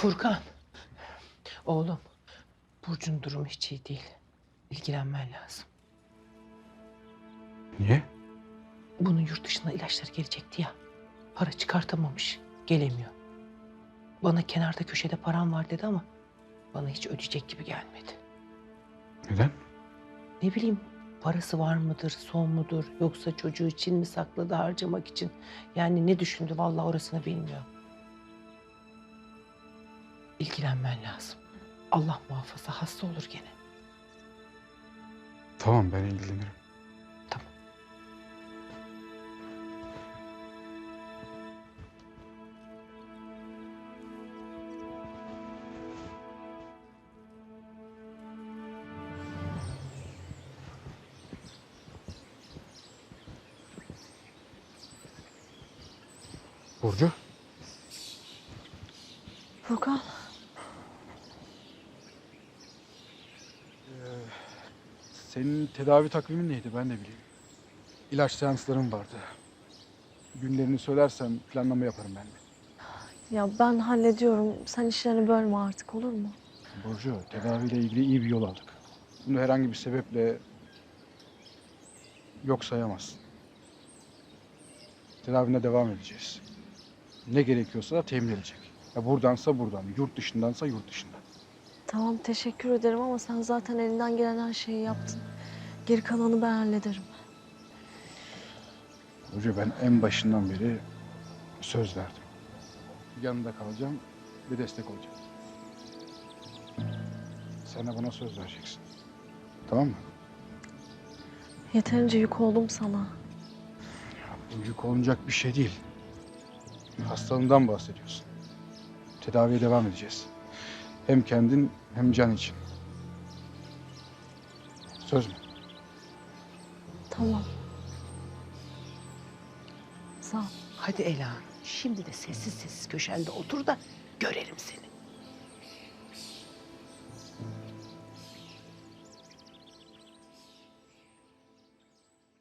Furkan. Oğlum. Burcu'nun durumu hiç iyi değil. İlgilenmen lazım. Niye? Bunun yurt dışına ilaçları gelecekti ya. Para çıkartamamış. Gelemiyor. Bana kenarda köşede param var dedi ama bana hiç ödeyecek gibi gelmedi. Neden? Ne bileyim parası var mıdır, son mudur yoksa çocuğu için mi sakladı harcamak için? Yani ne düşündü vallahi orasını bilmiyorum. İlgilenmen lazım. Allah muhafaza hasta olur gene. Tamam ben ilgilenirim. Tamam. Burcu? Furkan. Senin tedavi takvimin neydi ben de bileyim. İlaç seansların vardı. Günlerini söylersen planlama yaparım ben de. Ya ben hallediyorum. Sen işlerini bölme artık olur mu? Burcu tedaviyle ilgili iyi bir yol aldık. Bunu herhangi bir sebeple yok sayamazsın. Tedavine devam edeceğiz. Ne gerekiyorsa da temin edecek. Ya buradansa buradan, yurt dışındansa yurt dışından. Tamam teşekkür ederim ama sen zaten elinden gelen her şeyi yaptın. Geri kalanı ben hallederim. Burcu ben en başından beri söz verdim. Yanında kalacağım ve destek olacağım. Sen de bana söz vereceksin. Tamam mı? Yeterince yük oldum sana. Bu yük olunacak bir şey değil. Hastalığından bahsediyorsun. Tedaviye devam edeceğiz. Hem kendin hem can için. Söz mü? Tamam. Sağ ol. Hadi Ela. Şimdi de sessiz sessiz köşende otur da görelim seni.